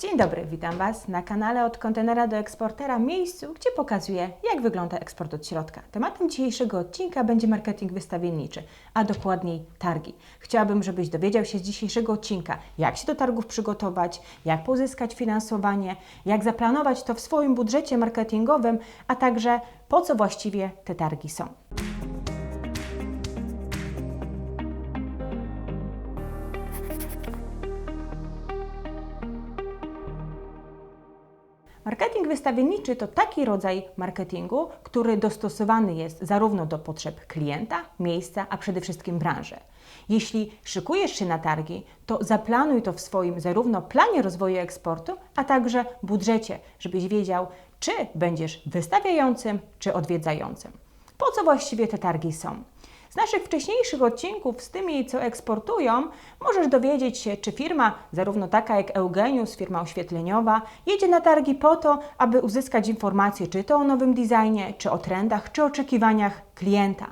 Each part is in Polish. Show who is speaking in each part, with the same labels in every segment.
Speaker 1: Dzień dobry, witam Was na kanale Od kontenera do eksportera, miejscu, gdzie pokazuję, jak wygląda eksport od środka. Tematem dzisiejszego odcinka będzie marketing wystawienniczy, a dokładniej targi. Chciałabym, żebyś dowiedział się z dzisiejszego odcinka, jak się do targów przygotować, jak pozyskać finansowanie, jak zaplanować to w swoim budżecie marketingowym, a także po co właściwie te targi są. Marketing wystawienniczy to taki rodzaj marketingu, który dostosowany jest zarówno do potrzeb klienta, miejsca, a przede wszystkim branży. Jeśli szykujesz się na targi, to zaplanuj to w swoim zarówno planie rozwoju eksportu, a także budżecie, żebyś wiedział, czy będziesz wystawiającym, czy odwiedzającym. Po co właściwie te targi są? Z naszych wcześniejszych odcinków z tymi, co eksportują, możesz dowiedzieć się, czy firma, zarówno taka jak Eugenius, firma oświetleniowa, jedzie na targi po to, aby uzyskać informacje czy to o nowym designie, czy o trendach, czy oczekiwaniach klienta.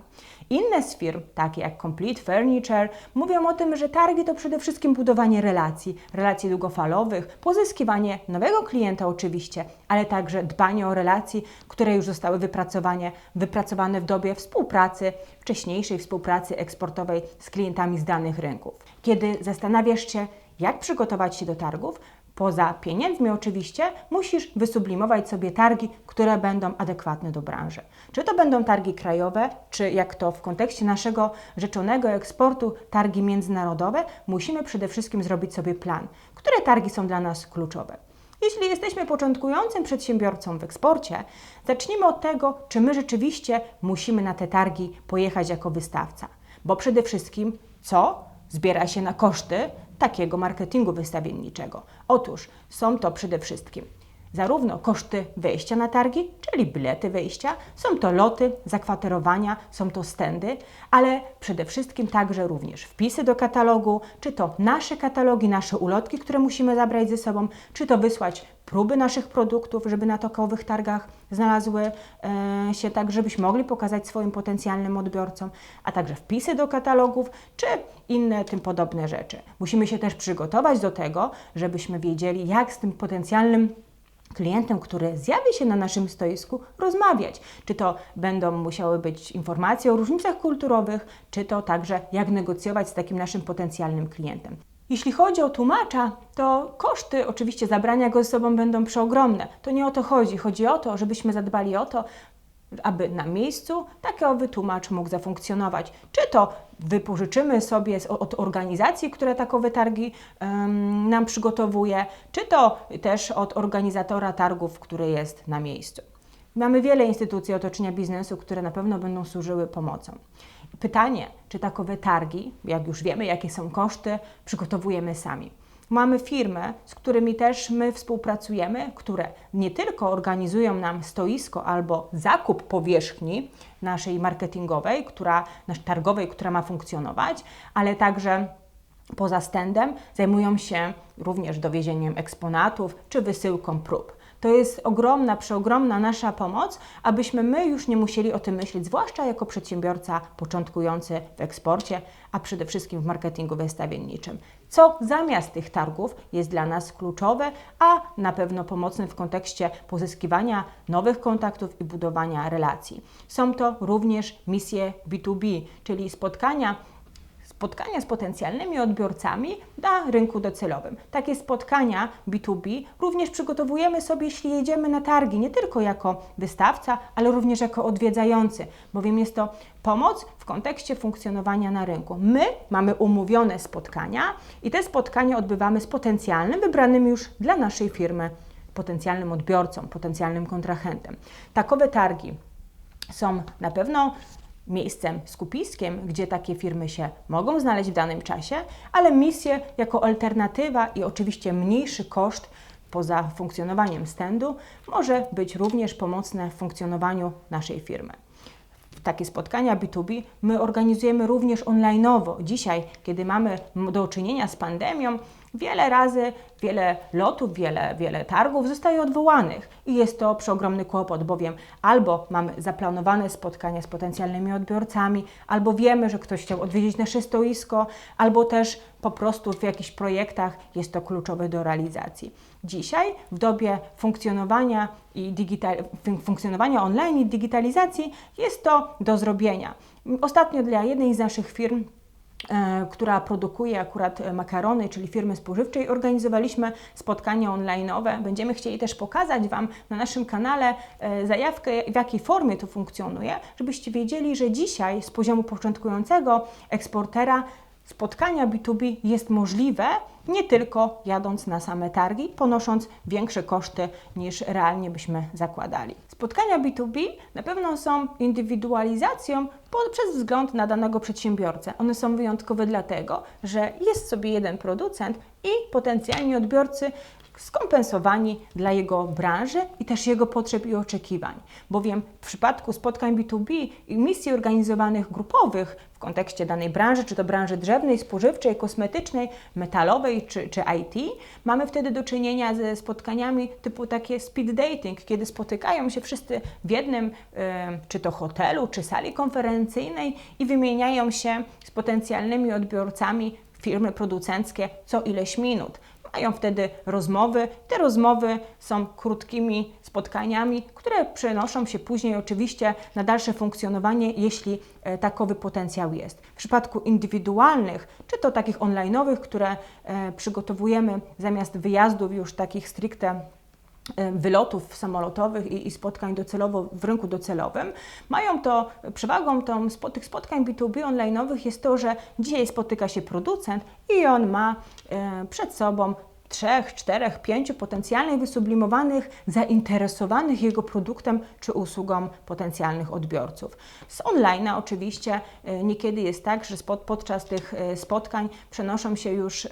Speaker 1: Inne z firm, takie jak Complete Furniture, mówią o tym, że targi to przede wszystkim budowanie relacji, relacji długofalowych, pozyskiwanie nowego klienta oczywiście, ale także dbanie o relacje, które już zostały wypracowane, wypracowane w dobie współpracy, wcześniejszej współpracy eksportowej z klientami z danych rynków. Kiedy zastanawiasz się, jak przygotować się do targów, Poza pieniędzmi oczywiście musisz wysublimować sobie targi, które będą adekwatne do branży. Czy to będą targi krajowe, czy jak to w kontekście naszego rzeczonego eksportu targi międzynarodowe, musimy przede wszystkim zrobić sobie plan, które targi są dla nas kluczowe. Jeśli jesteśmy początkującym przedsiębiorcą w eksporcie, zacznijmy od tego, czy my rzeczywiście musimy na te targi pojechać jako wystawca. Bo przede wszystkim co zbiera się na koszty takiego marketingu wystawienniczego? Otóż są to przede wszystkim zarówno koszty wejścia na targi, czyli bilety wejścia, są to loty, zakwaterowania, są to stędy, ale przede wszystkim także również wpisy do katalogu, czy to nasze katalogi, nasze ulotki, które musimy zabrać ze sobą, czy to wysłać próby naszych produktów, żeby na takowych targach znalazły e, się tak, żebyśmy mogli pokazać swoim potencjalnym odbiorcom, a także wpisy do katalogów, czy inne tym podobne rzeczy. Musimy się też przygotować do tego, żebyśmy wiedzieli, jak z tym potencjalnym klientem, który zjawi się na naszym stoisku, rozmawiać. Czy to będą musiały być informacje o różnicach kulturowych, czy to także jak negocjować z takim naszym potencjalnym klientem. Jeśli chodzi o tłumacza, to koszty oczywiście zabrania go ze sobą będą przeogromne. To nie o to chodzi. Chodzi o to, żebyśmy zadbali o to, aby na miejscu taki tłumacz mógł zafunkcjonować. Czy to wypożyczymy sobie od organizacji, które takowe targi nam przygotowuje, czy to też od organizatora targów, który jest na miejscu. Mamy wiele instytucji otoczenia biznesu, które na pewno będą służyły pomocą. Pytanie, czy takowe targi, jak już wiemy, jakie są koszty, przygotowujemy sami. Mamy firmy, z którymi też my współpracujemy, które nie tylko organizują nam stoisko albo zakup powierzchni naszej marketingowej, która, nasz targowej, która ma funkcjonować, ale także poza stendem zajmują się również dowiezieniem eksponatów czy wysyłką prób. To jest ogromna, przeogromna nasza pomoc, abyśmy my już nie musieli o tym myśleć, zwłaszcza jako przedsiębiorca początkujący w eksporcie, a przede wszystkim w marketingu wystawienniczym. Co zamiast tych targów jest dla nas kluczowe, a na pewno pomocne w kontekście pozyskiwania nowych kontaktów i budowania relacji. Są to również misje B2B, czyli spotkania spotkania z potencjalnymi odbiorcami na rynku docelowym. Takie spotkania B2B również przygotowujemy sobie, jeśli jedziemy na targi, nie tylko jako wystawca, ale również jako odwiedzający, bowiem jest to pomoc w kontekście funkcjonowania na rynku. My mamy umówione spotkania i te spotkania odbywamy z potencjalnym, wybranym już dla naszej firmy potencjalnym odbiorcą, potencjalnym kontrahentem. Takowe targi są na pewno miejscem, skupiskiem, gdzie takie firmy się mogą znaleźć w danym czasie, ale misje jako alternatywa i oczywiście mniejszy koszt poza funkcjonowaniem standu może być również pomocne w funkcjonowaniu naszej firmy. Takie spotkania B2B my organizujemy również online'owo. Dzisiaj, kiedy mamy do czynienia z pandemią, Wiele razy, wiele lotów, wiele, wiele targów zostaje odwołanych i jest to przeogromny kłopot, bowiem albo mamy zaplanowane spotkania z potencjalnymi odbiorcami, albo wiemy, że ktoś chciał odwiedzić nasze stoisko, albo też po prostu w jakichś projektach jest to kluczowe do realizacji. Dzisiaj, w dobie funkcjonowania, i digital, funkcjonowania online i digitalizacji, jest to do zrobienia. Ostatnio dla jednej z naszych firm która produkuje akurat makarony, czyli firmy spożywczej, organizowaliśmy spotkania online'owe. Będziemy chcieli też pokazać Wam na naszym kanale e, zajawkę, w jakiej formie to funkcjonuje, żebyście wiedzieli, że dzisiaj z poziomu początkującego eksportera spotkania B2B jest możliwe nie tylko jadąc na same targi, ponosząc większe koszty niż realnie byśmy zakładali. Spotkania B2B na pewno są indywidualizacją przez wzgląd na danego przedsiębiorcę. One są wyjątkowe dlatego, że jest sobie jeden producent i potencjalni odbiorcy skompensowani dla jego branży i też jego potrzeb i oczekiwań. Bowiem w przypadku spotkań B2B i misji organizowanych grupowych w kontekście danej branży, czy to branży drzewnej, spożywczej, kosmetycznej, metalowej czy, czy IT, mamy wtedy do czynienia ze spotkaniami typu takie speed dating, kiedy spotykają się wszyscy w jednym, czy to hotelu, czy sali konferencyjnej i wymieniają się z potencjalnymi odbiorcami firmy producenckie co ileś minut. Mają wtedy rozmowy. Te rozmowy są krótkimi spotkaniami, które przenoszą się później oczywiście na dalsze funkcjonowanie, jeśli e, takowy potencjał jest. W przypadku indywidualnych, czy to takich online'owych, które e, przygotowujemy zamiast wyjazdów już takich stricte wylotów samolotowych i, i, spotkań docelowo w rynku docelowym. Mają to, przewagą tą, tych spotkań B2B online'owych jest to, że dzisiaj spotyka się producent i on ma e, przed sobą trzech, czterech, pięciu potencjalnych wysublimowanych, zainteresowanych jego produktem czy usługą potencjalnych odbiorców. Z online oczywiście e, niekiedy jest tak, że podczas tych e, spotkań przenoszą się już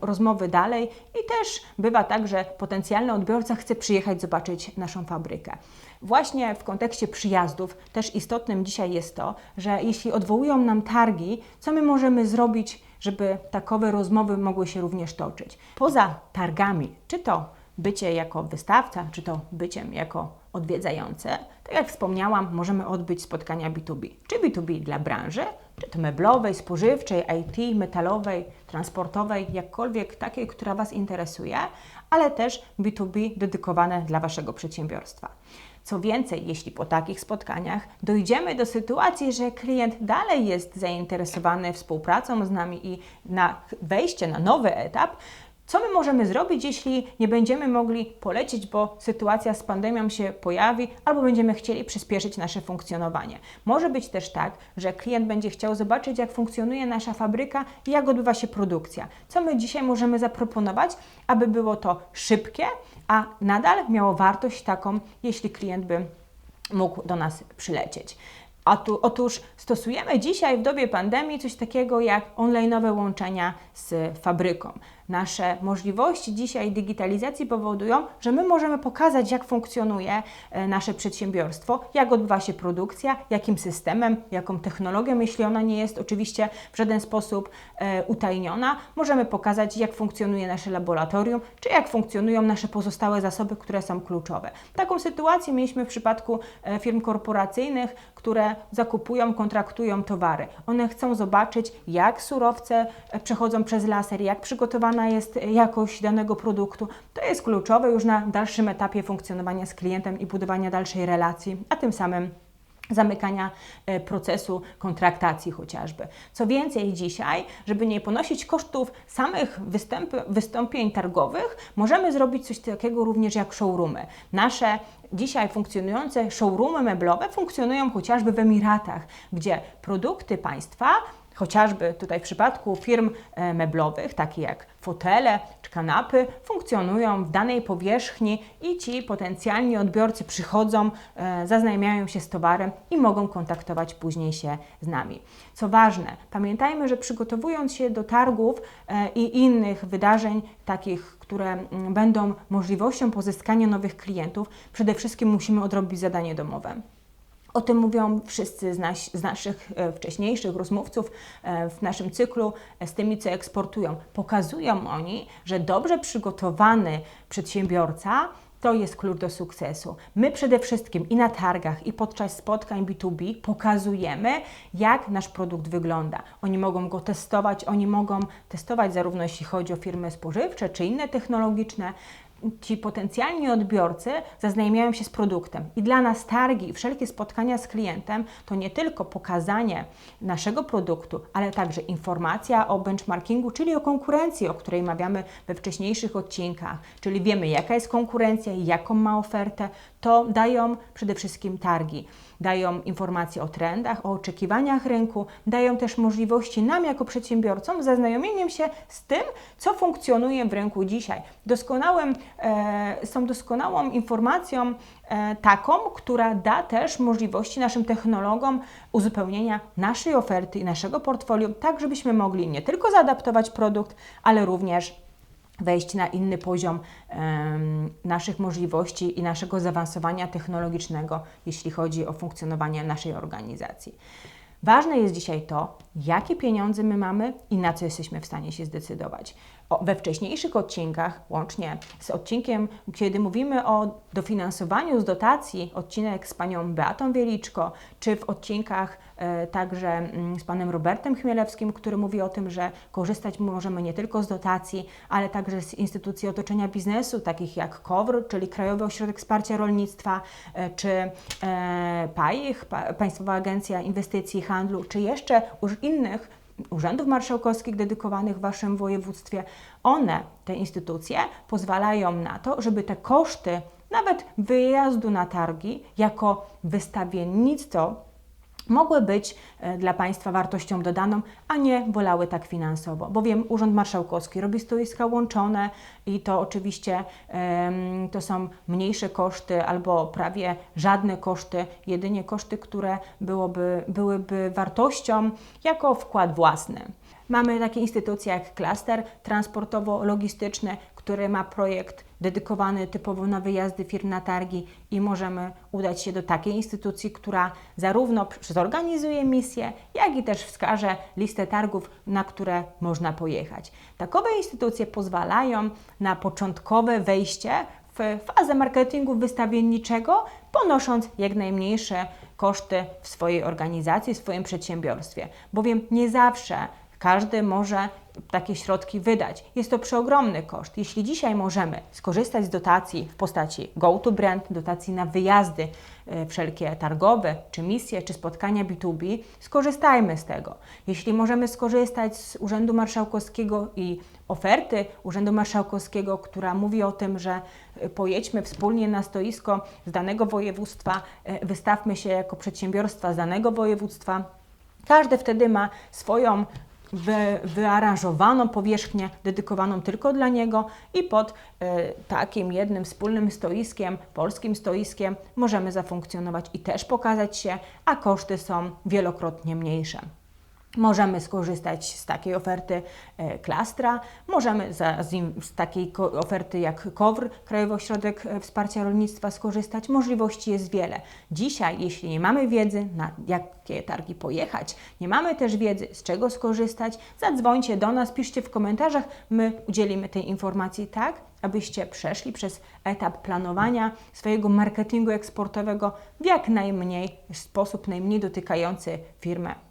Speaker 1: rozmowy dalej i też bywa tak, że potencjalny odbiorca chce przyjechać zobaczyć naszą fabrykę. Właśnie w kontekście przyjazdów też istotnym dzisiaj jest to, że jeśli odwołują nam targi, co my możemy zrobić żeby takowe rozmowy mogły się również toczyć. Poza targami, czy to bycie jako wystawca, czy to byciem jako odwiedzające, tak jak wspomniałam, możemy odbyć spotkania B2B. Czy B2B dla branży, czy to meblowej, spożywczej, IT, metalowej, transportowej, jakkolwiek takiej, która Was interesuje, ale też B2B dedykowane dla Waszego przedsiębiorstwa. Co więcej, jeśli po takich spotkaniach dojdziemy do sytuacji, że klient dalej jest zainteresowany współpracą z nami i na wejście na nowy etap, co my możemy zrobić, jeśli nie będziemy mogli polecieć, bo sytuacja z pandemią się pojawi, albo będziemy chcieli przyspieszyć nasze funkcjonowanie? Może być też tak, że klient będzie chciał zobaczyć, jak funkcjonuje nasza fabryka i jak odbywa się produkcja. Co my dzisiaj możemy zaproponować, aby było to szybkie, a nadal miało wartość taką, jeśli klient by mógł do nas przylecieć. A tu, otóż stosujemy dzisiaj w dobie pandemii coś takiego jak online'owe łączenia z fabryką. Nasze możliwości dzisiaj digitalizacji powodują, że my możemy pokazać, jak funkcjonuje e, nasze przedsiębiorstwo, jak odbywa się produkcja, jakim systemem, jaką technologią, jeśli ona nie jest oczywiście w żaden sposób e, utajniona. Możemy pokazać, jak funkcjonuje nasze laboratorium, czy jak funkcjonują nasze pozostałe zasoby, które są kluczowe. Taką sytuację mieliśmy w przypadku e, firm korporacyjnych, które zakupują, kontraktują towary. One chcą zobaczyć, jak surowce przechodzą przez laser, jak przygotowane jest jakość danego produktu. To jest kluczowe już na dalszym etapie funkcjonowania z klientem i budowania dalszej relacji, a tym samym zamykania e, procesu kontraktacji chociażby. Co więcej, dzisiaj, żeby nie ponosić kosztów samych wystąpień targowych, możemy zrobić coś takiego również jak showroomy. Nasze dzisiaj funkcjonujące showroomy meblowe funkcjonują chociażby w Emiratach, gdzie produkty państwa Chociażby tutaj w przypadku firm e, meblowych, takie jak fotele czy kanapy, funkcjonują w danej powierzchni i ci potencjalni odbiorcy przychodzą, e, zaznajmiają się z towarem i mogą kontaktować później się z nami. Co ważne, pamiętajmy, że przygotowując się do targów e, i innych wydarzeń, takich, które będą możliwością pozyskania nowych klientów, przede wszystkim musimy odrobić zadanie domowe. O tym mówią wszyscy z, z naszych e, wcześniejszych rozmówców e, w naszym cyklu e, z tymi, co eksportują. Pokazują oni, że dobrze przygotowany przedsiębiorca to jest klucz do sukcesu. My przede wszystkim i na targach, i podczas spotkań B2B pokazujemy, jak nasz produkt wygląda. Oni mogą go testować, oni mogą testować zarówno jeśli chodzi o firmy spożywcze czy inne technologiczne, ci potencjalni odbiorcy zaznajamiają się z produktem. I dla nas targi i wszelkie spotkania z klientem to nie tylko pokazanie naszego produktu, ale także informacja o benchmarkingu, czyli o konkurencji, o której mawiamy we wcześniejszych odcinkach. Czyli wiemy, jaka jest konkurencja i jaką ma ofertę. To dają przede wszystkim targi dają informacje o trendach, o oczekiwaniach rynku, dają też możliwości nam jako przedsiębiorcom zaznajomieniem się z tym, co funkcjonuje w rynku dzisiaj. Doskonałym, są doskonałą informacją e, taką, która da też możliwości naszym technologom uzupełnienia naszej oferty i naszego portfolio, tak żebyśmy mogli nie tylko zaadaptować produkt, ale również wejść na inny poziom naszych możliwości i naszego zaawansowania technologicznego, jeśli chodzi o funkcjonowanie naszej organizacji. Ważne jest dzisiaj to, jakie pieniądze my mamy i na co jesteśmy w stanie się zdecydować. O, we wcześniejszych odcinkach, łącznie z odcinkiem, kiedy mówimy o dofinansowaniu z dotacji, odcinek z panią Beatą Wieliczko, czy w odcinkach e, także mm, z panem Robertem Chmielewskim, który mówi o tym, że korzystać możemy nie tylko z dotacji, ale także z instytucji otoczenia biznesu, takich jak KOWR, czyli Krajowy Ośrodek Wsparcia Rolnictwa, e, czy e, PAIH, Państwowa Agencja Inwestycji i Handlu, czy jeszcze już innych urzędów marszałkowskich dedykowanych w Waszym województwie, one, te instytucje, pozwalają na to, żeby te koszty nawet wyjazdu na targi jako wystawiennictwo mogły być e, dla Państwa wartością dodaną, a nie wolały tak finansowo. Bowiem Urząd Marszałkowski robi stoiska łączone i to oczywiście to są mniejsze koszty albo prawie żadne koszty, jedynie koszty, które byłoby, byłyby wartością jako wkład własny. Mamy takie instytucje jak klaster transportowo-logistyczny, który ma projekt dedykowany typowo na wyjazdy firm na targi i możemy udać się do takiej instytucji, która zarówno zorganizuje misję, jak i też wskaże listę targów, na które można pojechać. Takowe instytucje pozwalają na początkowe wejście w fazę marketingu wystawienniczego, ponosząc jak najmniejsze koszty w swojej organizacji, w swoim przedsiębiorstwie, bowiem nie zawsze każdy może takie środki wydać. Jest to przeogromny koszt. Jeśli dzisiaj możemy skorzystać z dotacji w postaci Go to Brand, dotacji na wyjazdy e, wszelkie targowe, czy misje, czy spotkania B2B, skorzystajmy z tego. Jeśli możemy skorzystać z Urzędu Marszałkowskiego i oferty Urzędu Marszałkowskiego, która mówi o tym, że e, pojedźmy wspólnie na stoisko z danego województwa, e, wystawmy się jako przedsiębiorstwa z danego województwa, każdy wtedy ma swoją wy, powierzchnię dedykowaną tylko dla niego i pod y, takim jednym wspólnym stoiskiem, polskim stoiskiem możemy zafunkcjonować i też pokazać się, a koszty są wielokrotnie mniejsze. Możemy skorzystać z takiej oferty e, Klastra, możemy z, takiej oferty jak KOWR, Krajowy Ośrodek e, Wsparcia Rolnictwa skorzystać. Możliwości jest wiele. Dzisiaj, jeśli nie mamy wiedzy, na jakie targi pojechać, nie mamy też wiedzy, z czego skorzystać, zadzwońcie do nas, piszcie w komentarzach, my udzielimy tej informacji tak, abyście przeszli przez etap planowania swojego marketingu eksportowego w jak najmniej sposób najmniej dotykający firmę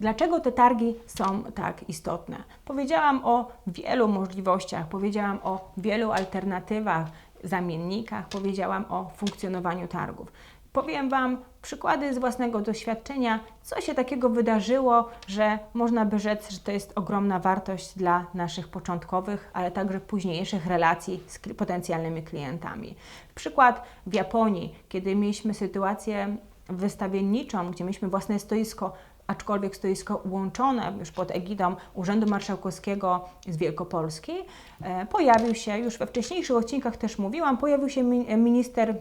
Speaker 1: Dlaczego te targi są tak istotne? Powiedziałam o wielu możliwościach, powiedziałam o wielu alternatywach, zamiennikach, powiedziałam o funkcjonowaniu targów. Powiem Wam przykłady z własnego doświadczenia, co się takiego wydarzyło, że można by rzec, że to jest ogromna wartość dla naszych początkowych, ale także późniejszych relacji z potencjalnymi klientami. Przykład w Japonii, kiedy mieliśmy sytuację wystawienniczą, gdzie mieliśmy własne stoisko aczkolwiek stoisko łączone już pod egidą Urzędu Marszałkowskiego z Wielkopolski, e, pojawił się, już we wcześniejszych odcinkach też mówiłam, pojawił się minister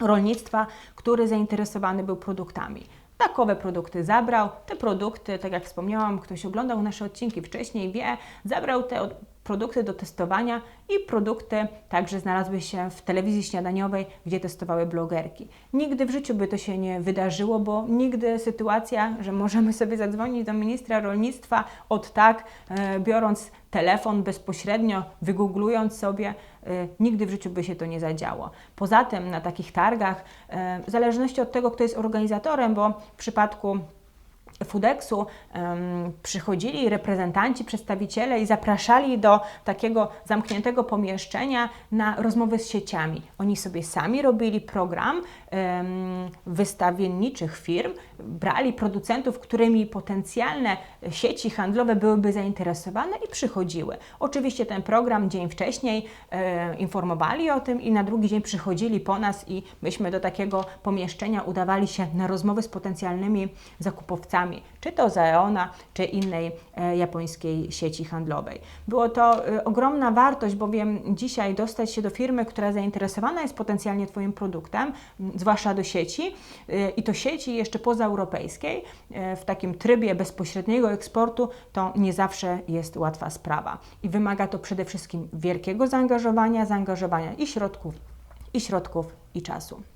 Speaker 1: rolnictwa, który zainteresowany był produktami. Takowe produkty zabrał. Te produkty, tak jak wspomniałam, ktoś oglądał nasze odcinki wcześniej, wie, zabrał te produkty do testowania i produkty także znalazły się w telewizji śniadaniowej, gdzie testowały blogerki. Nigdy w życiu by to się nie wydarzyło, bo nigdy sytuacja, że możemy sobie zadzwonić do ministra rolnictwa od tak, e, biorąc telefon bezpośrednio, wygooglując sobie, e, nigdy w życiu by się to nie zadziało. Poza tym na takich targach, e, w zależności od tego, kto jest organizatorem, bo w przypadku Foodexu um, przychodzili reprezentanci, przedstawiciele i zapraszali do takiego zamkniętego pomieszczenia na rozmowy z sieciami. Oni sobie sami robili program um, wystawienniczych firm, brali producentów, którymi potencjalne sieci handlowe byłyby zainteresowane i przychodziły. Oczywiście ten program dzień wcześniej informowali o tym i na drugi dzień przychodzili po nas i myśmy do takiego pomieszczenia udawali się na rozmowy z potencjalnymi zakupowcami, czy to Zaeona, czy innej e, japońskiej sieci handlowej. Było to e, ogromna wartość, bowiem dzisiaj dostać się do firmy, która zainteresowana jest potencjalnie Twoim produktem, zwłaszcza do sieci e, i to sieci jeszcze poza europejskiej e, w takim trybie bezpośredniego eksportu, to nie zawsze jest łatwa sprawa. I wymaga to przede wszystkim wielkiego zaangażowania, zaangażowania i środków, i środków, i czasu.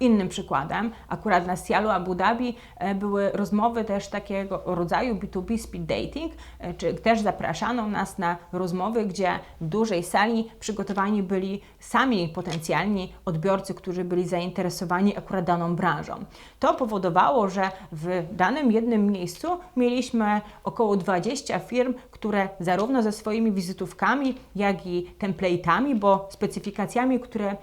Speaker 1: Innym przykładem, akurat na Sialu Abu Dhabi e, były rozmowy też takiego rodzaju B2B speed dating, e, czy też zapraszano nas na rozmowy, gdzie w dużej sali przygotowani byli sami potencjalni odbiorcy, którzy byli zainteresowani akurat daną branżą. To powodowało, że w danym jednym miejscu mieliśmy około 20 firm, które zarówno ze swoimi wizytówkami, jak i template'ami, bo specyfikacjami, które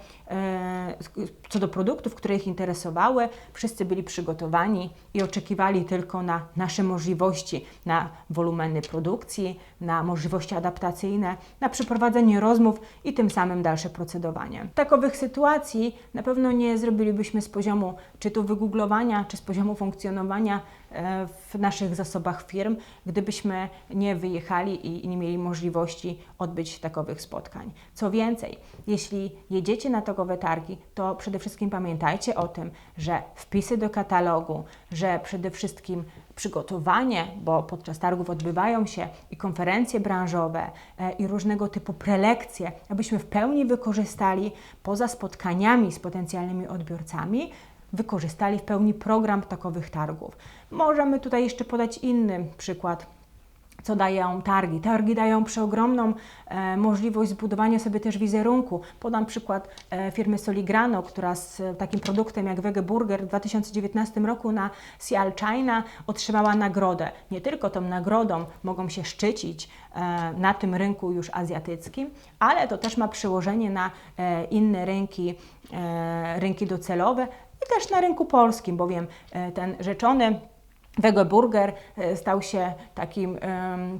Speaker 1: co do produktów, które ich interesowały, wszyscy byli przygotowani i oczekiwali tylko na nasze możliwości, na wolumeny produkcji, na możliwości adaptacyjne, na przeprowadzenie rozmów i tym samym dalsze procedowanie. Takowych sytuacji na pewno nie zrobilibyśmy z poziomu czy tu wygooglowania, czy z poziomu funkcjonowania e, w naszych zasobach firm, gdybyśmy nie wyjechali i nie mieli możliwości odbyć takowych spotkań. Co więcej, jeśli jedziecie na takowe targi, to przede wszystkim pamiętajcie o tym, że wpisy do katalogu, że przede wszystkim przygotowanie, bo podczas targów odbywają się i konferencje branżowe, e, i różnego typu prelekcje, abyśmy w pełni wykorzystali poza spotkaniami z potencjalnymi odbiorcami, wykorzystali w pełni program takowych targów. Możemy tutaj jeszcze podać inny przykład co dają targi. Targi dają przeogromną e, możliwość zbudowania sobie też wizerunku. Podam przykład e, firmy Soligrano, która z e, takim produktem jak Wege Burger w 2019 roku na Sial China otrzymała nagrodę. Nie tylko tą nagrodą mogą się szczycić e, na tym rynku już azjatyckim, ale to też ma przełożenie na e, inne rynki, e, rynki docelowe i też na rynku polskim, bowiem ten rzeczony Wege Burger e, stał się takim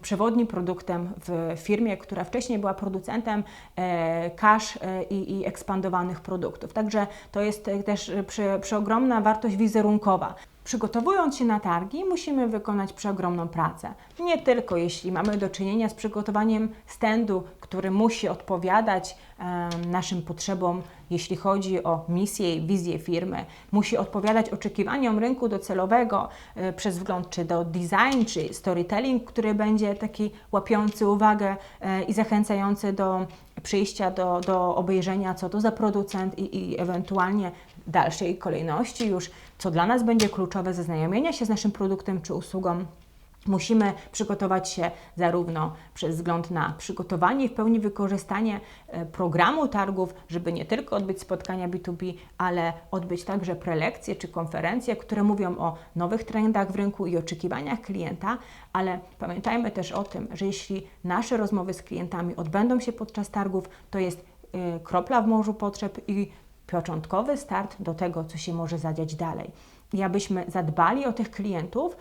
Speaker 1: przewodnim produktem w firmie, która wcześniej była producentem e, kasz e, i, i, ekspandowanych produktów. Także to jest też prze, przeogromna wartość wizerunkowa. Przygotowując się na targi, musimy wykonać przeogromną pracę. Nie tylko jeśli mamy do czynienia z przygotowaniem standu, który musi odpowiadać naszym potrzebom, jeśli chodzi o misję i wizję firmy, musi odpowiadać oczekiwaniom rynku docelowego y, przez wzgląd czy do design, czy storytelling, który będzie taki łapiący uwagę y, i zachęcający do przyjścia do, do obejrzenia, co to za producent i, i ewentualnie dalszej kolejności już, co dla nas będzie kluczowe, zaznajomienia się z naszym produktem czy usługą. Musimy przygotować się zarówno przez wzgląd na przygotowanie i w pełni wykorzystanie e, programu targów, żeby nie tylko odbyć spotkania B2B, ale odbyć także prelekcje czy konferencje, które mówią o nowych trendach w rynku i oczekiwaniach klienta, ale pamiętajmy też o tym, że jeśli nasze rozmowy z klientami odbędą się podczas targów, to jest e, kropla w morzu potrzeb i początkowy start do tego, co się może zadziać dalej. I abyśmy zadbali o tych klientów,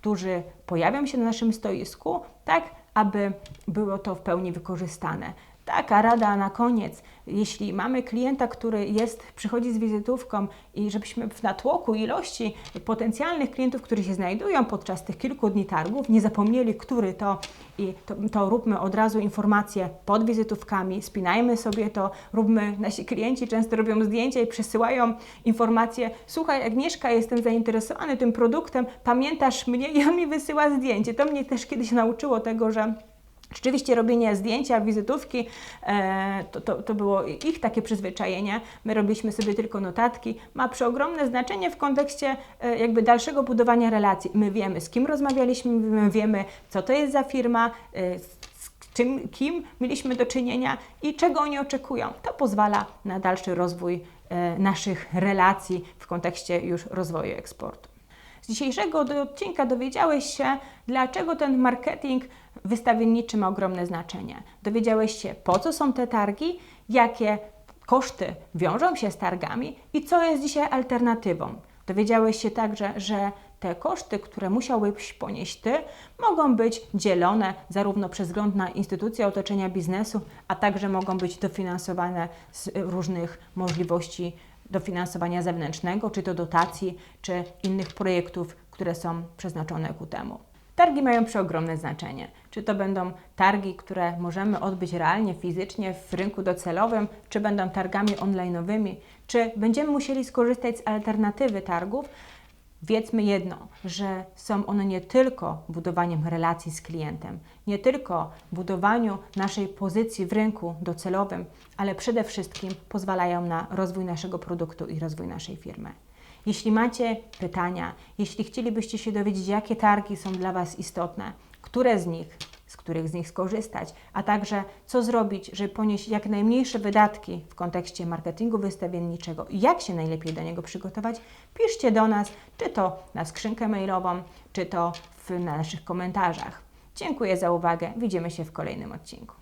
Speaker 1: którzy pojawią się na naszym stoisku, tak aby było to w pełni wykorzystane. Taka rada na koniec. Jeśli mamy klienta, który jest, przychodzi z wizytówką i żebyśmy w natłoku ilości potencjalnych klientów, którzy się znajdują podczas tych kilku dni targów, nie zapomnieli, który to i to, to róbmy od razu informacje pod wizytówkami, spinajmy sobie to, róbmy, nasi klienci często robią zdjęcia i przesyłają informacje, słuchaj Agnieszka, jestem zainteresowany tym produktem, pamiętasz mnie? On mi wysyła zdjęcie. To mnie też kiedyś nauczyło tego, że Rzeczywiście robienie zdjęcia, wizytówki, e, to, to, to było ich takie przyzwyczajenie. My robiliśmy sobie tylko notatki. Ma przeogromne znaczenie w kontekście e, jakby dalszego budowania relacji. My wiemy, z kim rozmawialiśmy, my wiemy, co to jest za firma, e, z czym, kim mieliśmy do czynienia i czego oni oczekują. To pozwala na dalszy rozwój naszych relacji w kontekście już rozwoju eksportu. Z dzisiejszego odcinka dowiedziałeś się, dlaczego ten marketing wystawienniczy ma ogromne znaczenie. Dowiedziałeś się, po co są te targi, jakie koszty wiążą się z targami i co jest dzisiaj alternatywą. Dowiedziałeś się także, że te koszty, które musiałbyś ponieść Ty, mogą być dzielone zarówno przez wzgląd na instytucje otoczenia biznesu, a także mogą być dofinansowane z różnych możliwości dofinansowania zewnętrznego, czy to dotacji, czy innych projektów, które są przeznaczone ku temu. Targi mają przeogromne znaczenie. Czy to będą targi, które możemy odbyć realnie, fizycznie w rynku docelowym, czy będą targami online'owymi, czy będziemy musieli skorzystać z alternatywy targów, Wiedzmy jedno, że są one nie tylko budowaniem relacji z klientem, nie tylko budowaniu naszej pozycji w rynku docelowym, ale przede wszystkim pozwalają na rozwój naszego produktu i rozwój naszej firmy. Jeśli macie pytania, jeśli chcielibyście się dowiedzieć, jakie targi są dla Was istotne, które z nich, z których z nich skorzystać, a także co zrobić, żeby ponieść jak najmniejsze wydatki w kontekście marketingu wystawienniczego i jak się najlepiej do niego przygotować, piszcie do nas, czy to na skrzynkę mailową, czy to w naszych komentarzach. Dziękuję za uwagę. Widzimy się w kolejnym odcinku.